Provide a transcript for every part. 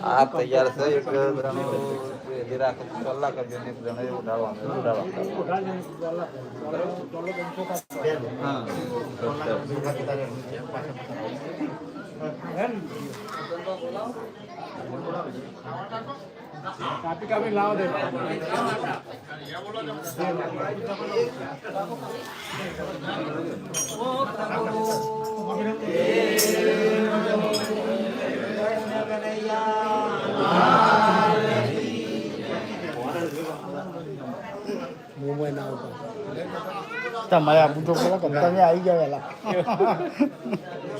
આ તૈયાર છે એક જણો રાખે કલાક જ એક જણે ઉડાડવાનું ઉડાડવાનું હા. કાપી કાપી લાવો દે તમારે આપું તો પેલા તમે આવી ગયા પેલા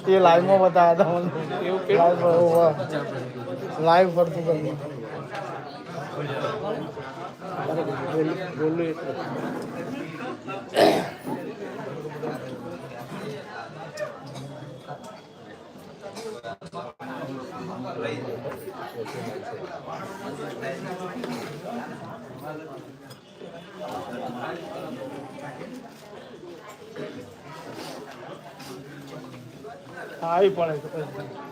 એ લાઈવમાં બતાવ્યા હતા લાઈવ લાઈવ પડતું કર્યું બોલું એટલે આવી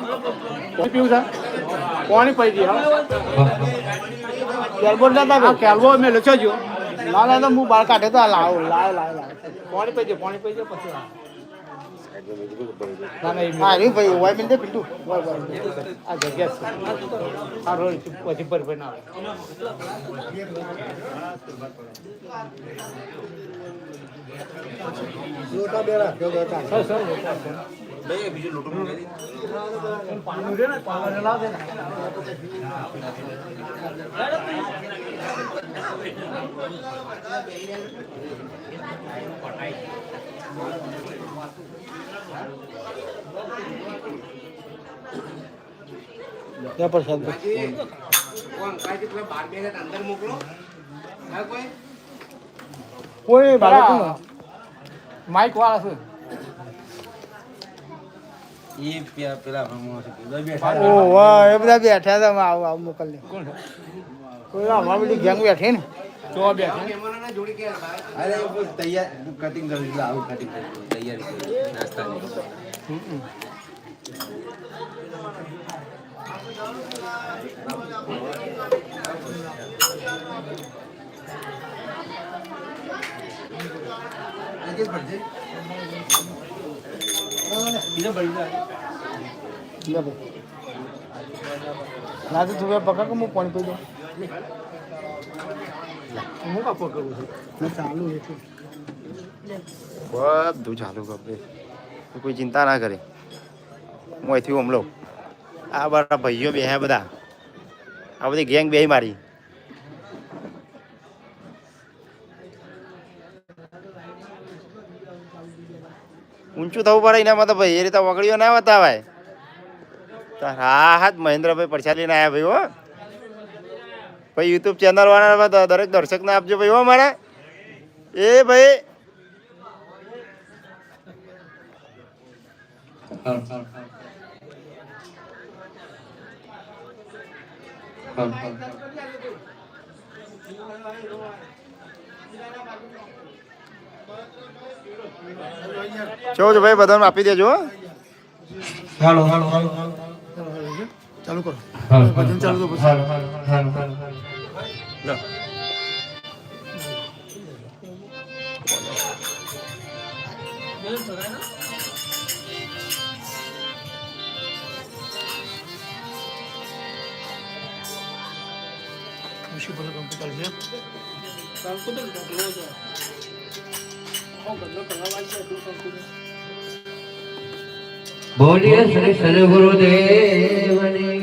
પીવું છે? પાણી પી દે કેલ્બો ના કેલ્બો મેં લખ્યો જો ના ના તો હું બાર કાઢે તો આ લાવ લાવ લાવ લાવ. પાણી પી દે પાણી પી દે પછી ના ભાઈ ઓય મિલ દે પિન્ટુ આ જગ્યા છે. આ રોડ પછી પર પર ના આવે. બેરા જો બેટા લોટો મંગાવી પાણી રે ને પાણી લાવ દે ને ત્યાં પ્રસાદ કોઈ? બાળકો માઇક વાળા છે. ઈ પેલા ઓ વાહ એ બધા બેઠા હતા આવું આવું મોકલ કોઈ અમારી બધી ગેંગ બેઠી ને? તો બેઠી. અરે તૈયાર કટિંગ કરી એટલે આવું કટિંગ કરું તૈયારી ના તો તું પકડ કે હું પાણી પી દઉં કરું ચાલુ બધું ચાલુ કપડે કોઈ ચિંતા ના કરે. હું અહીંથી હમલો આ બધા ભાઈઓ બે બધા. આ બધી ગેંગ બે મારી. ઊંચું થવું પડે એનામાં તો ભાઈ, એ રીતે વગડીઓ ના બતાવાય હા હા મહેન્દ્રભાઈ પડછા લઈને આવ્યા ભાઈ, હો. ભાઈ યુટ્યુબ ચેનલ વાળા દરેક દર્શકને આપજો ભાઈ, હો, મારા. એ ભાઈ. જો જો ભાઈ બધાને આપી દેજો હો. હાલો હાલો હાલો ચાલુ કરો ભજન ચાલુ તો પછી. હાલો હાલો હાલો હાલો લો. ખુશી ભલે કમ્પ્યુટર છે બોલીએ શ્રી સદગુરુદેવની.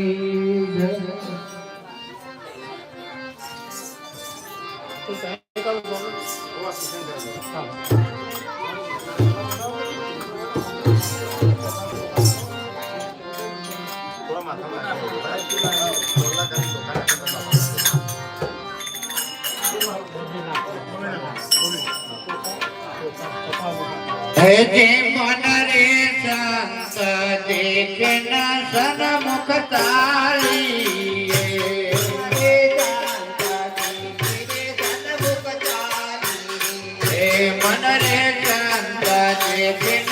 હે મન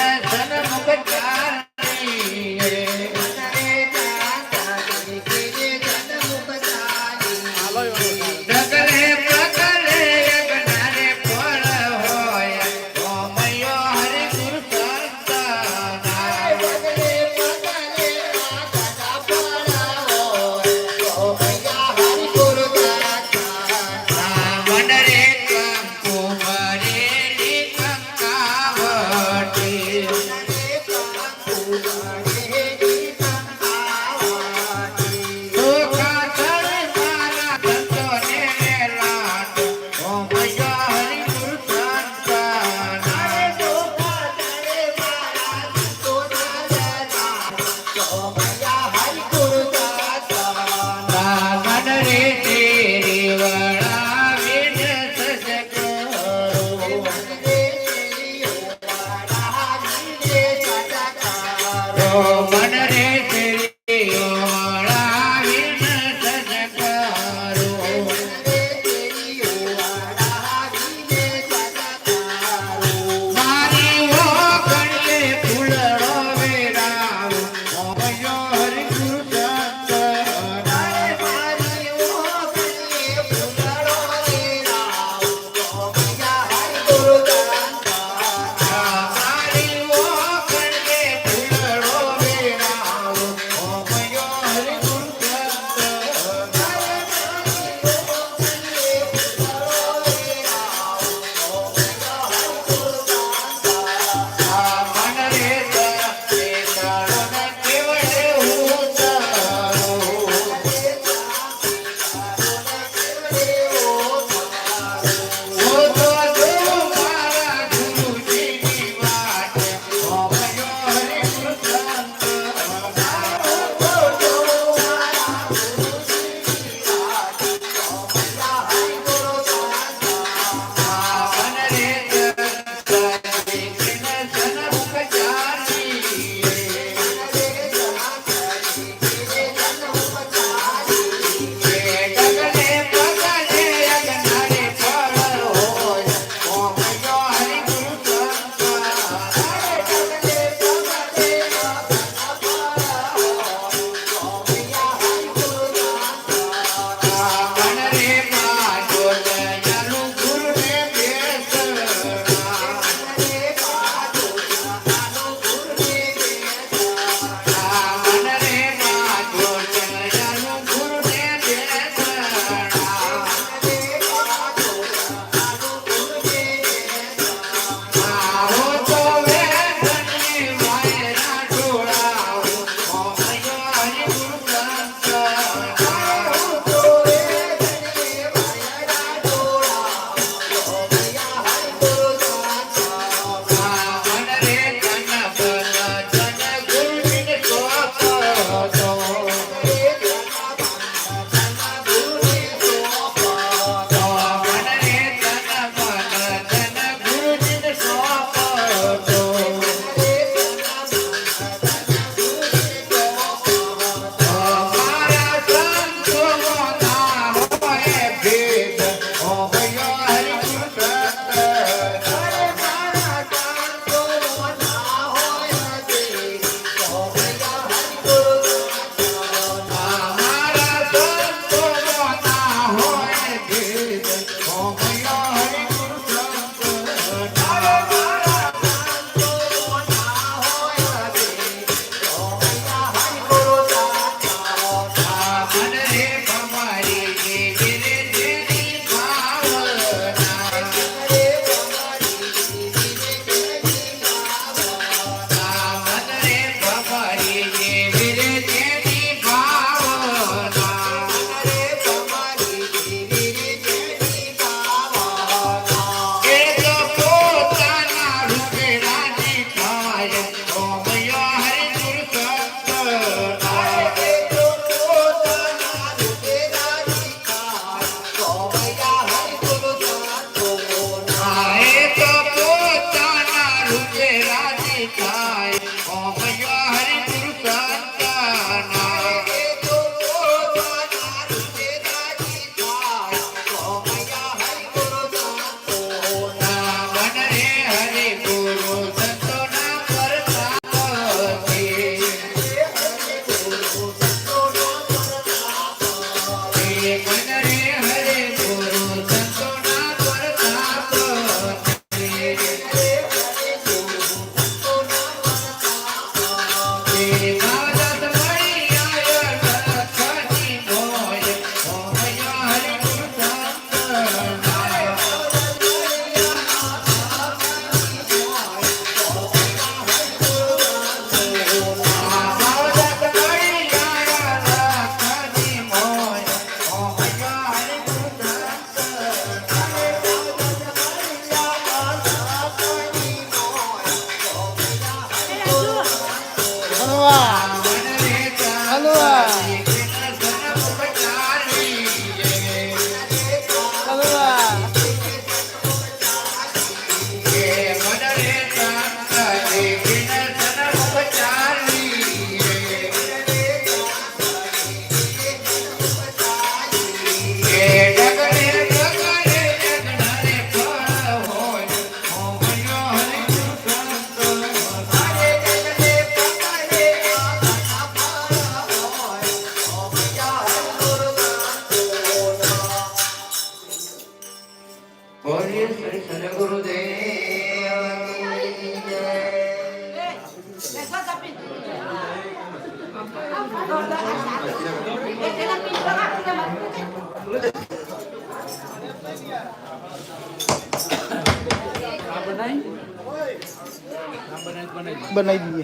बनाई दिए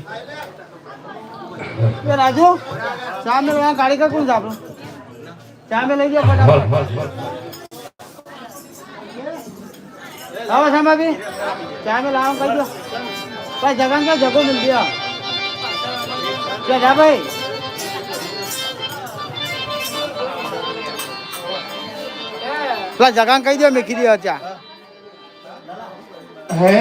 ये राजू शाम में वहाँ गाड़ी का कौन सा आप लोग? शाम में ले जाओ फटाफट। લાવો સામા બી ચા મેં લાવો કહી દો. ભાઈ, જગન ક્યાં જગો મિલ ગયો? જા ભાઈ? પેલા જગન કહી દો, મેં કીધી ચા હે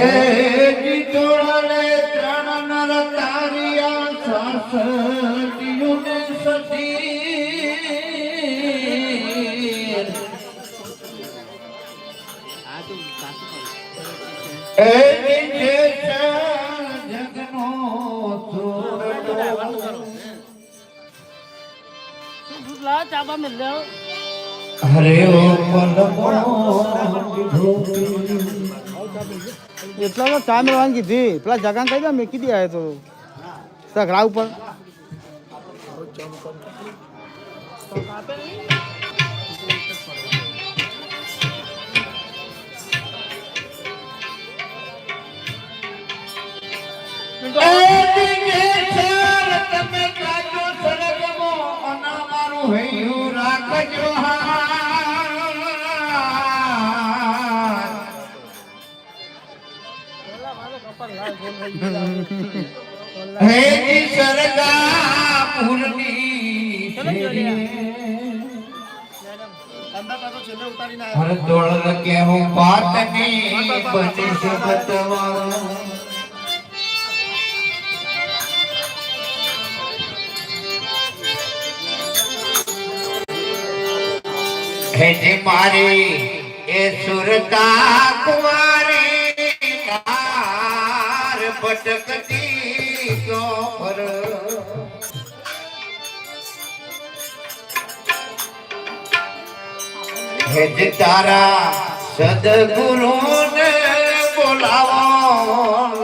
કિતોળાને ત્રણ નર તારિયા સાસ હરે એટલામાં ચા મેળવાની કીધી પેલા જગાન કહી દો મેં કીધી આવે તો સઘળા ઉપર રાખજો. હે સરગા પૂરની. હર દોડ કે હું પાટની બની છે હેજી મારી એ સુરતા કુમારી તાર ભટકતી ક્યો પર હેજ તારા સદગુરુ ને બોલાવો,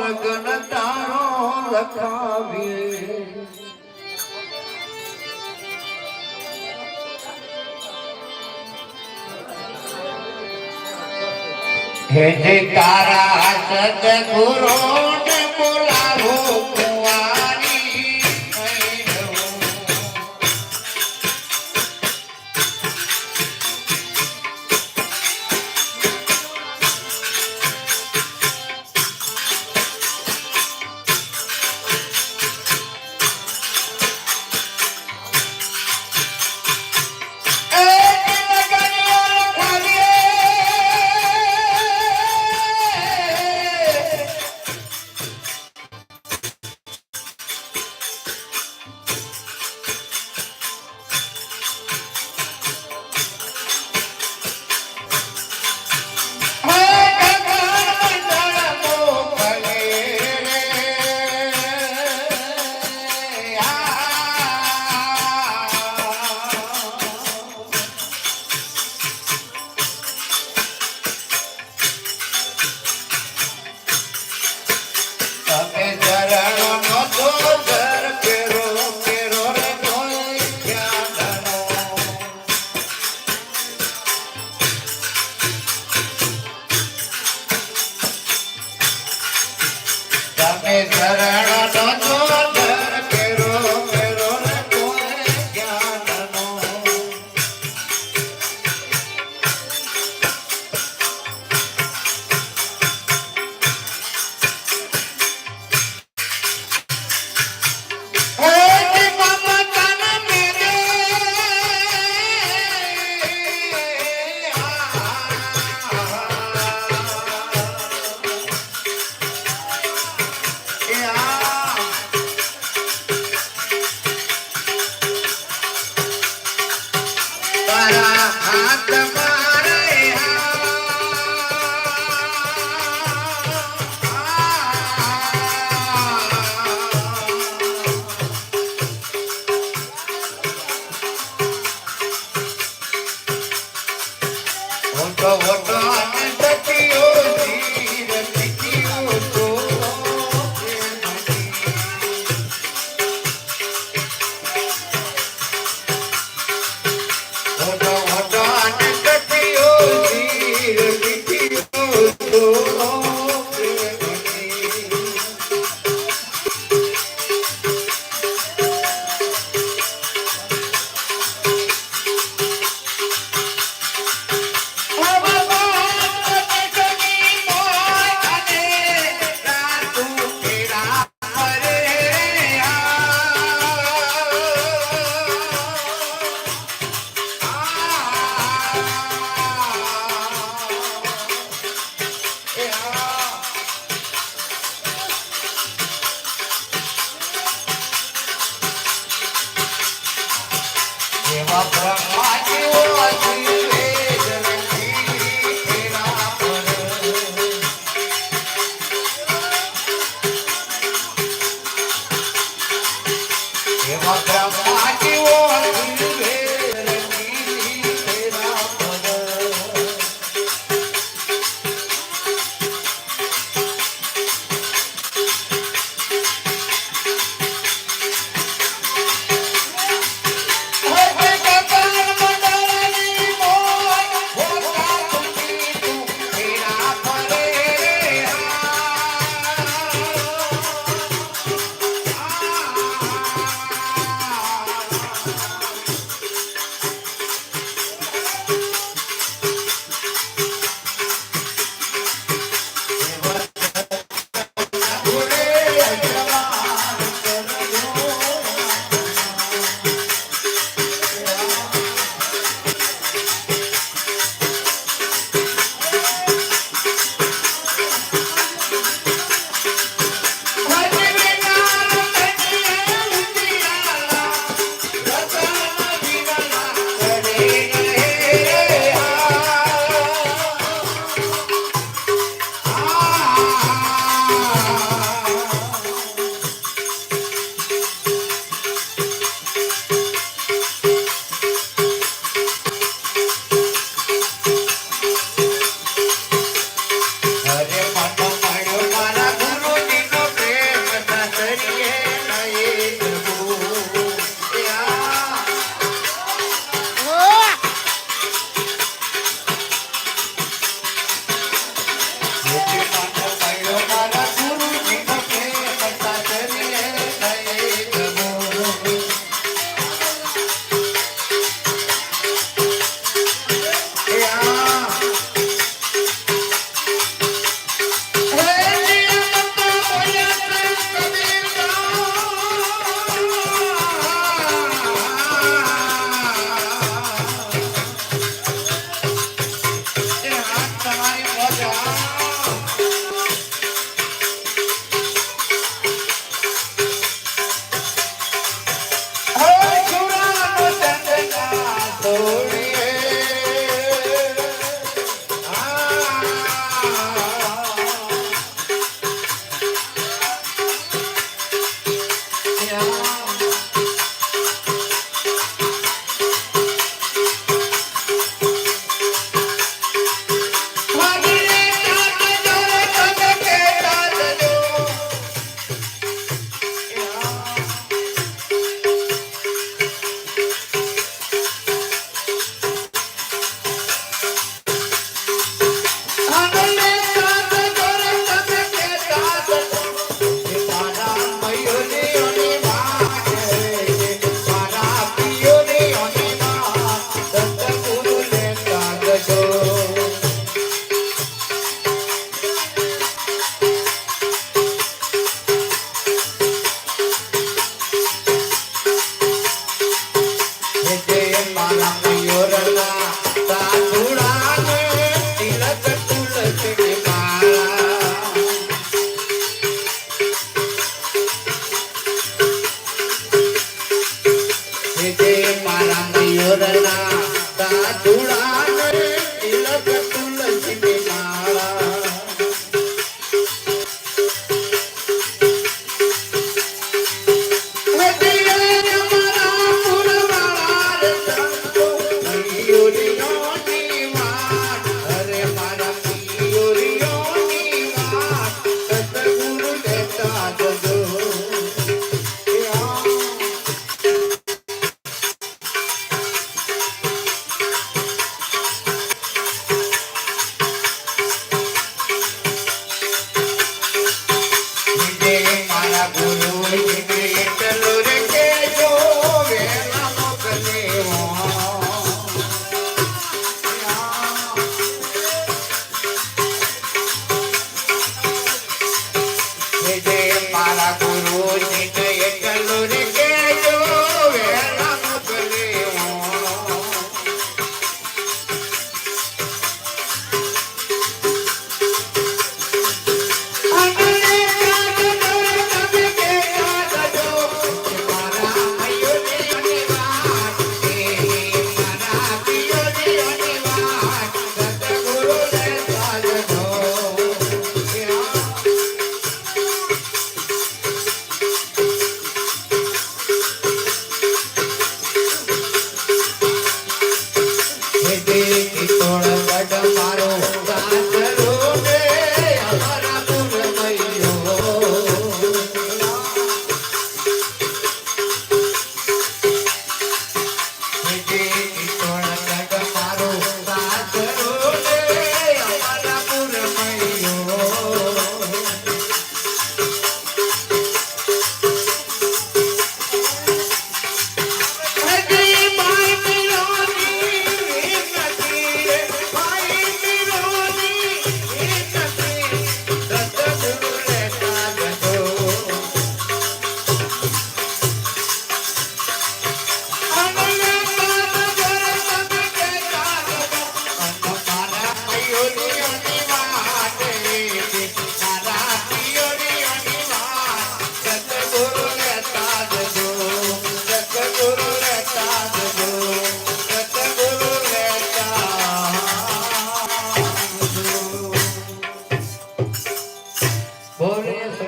લગ્ન તારો લખાવી હે જે તારા સદગુરુ ને હું Papa.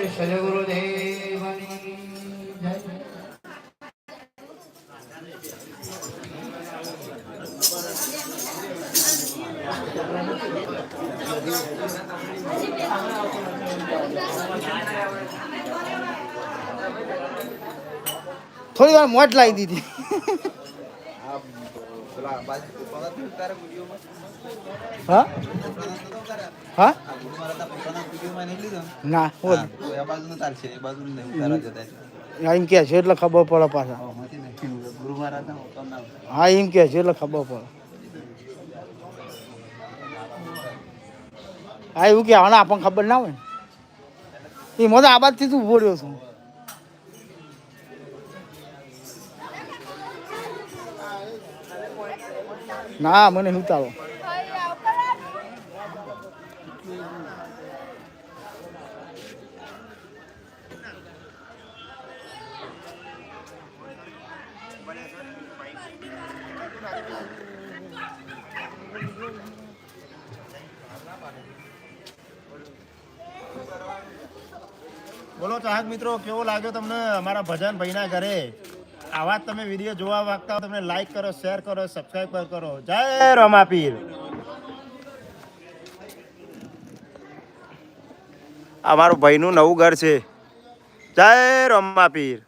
શ્રી સદગુરુદેવની થોડી વાર મોટ લાવી દીધી હા? હા? ને? એ એ. એમ કે છે એટલે ખબર પડે પાછા. હા, એમ કે છે એટલે ખબર પડે. હા એવું કહેવાના આપણને ખબર ના હોય ને. એમાં તો આ બાજથી તું ઊભો રહ્યો છું. ના મને શું તારો મિત્રો, કેવો લાગ્યો તમને અમારા ભજન ભાઈના ઘરે? આવા તમે વીડિયો જોવા માંગતા હો તમને લાઈક કરો શેર કરો સબસ્ક્રાઈબ કરો. જય રમાપીર અમારું ભાઈનું નવું ઘર છે. જય રમાપીર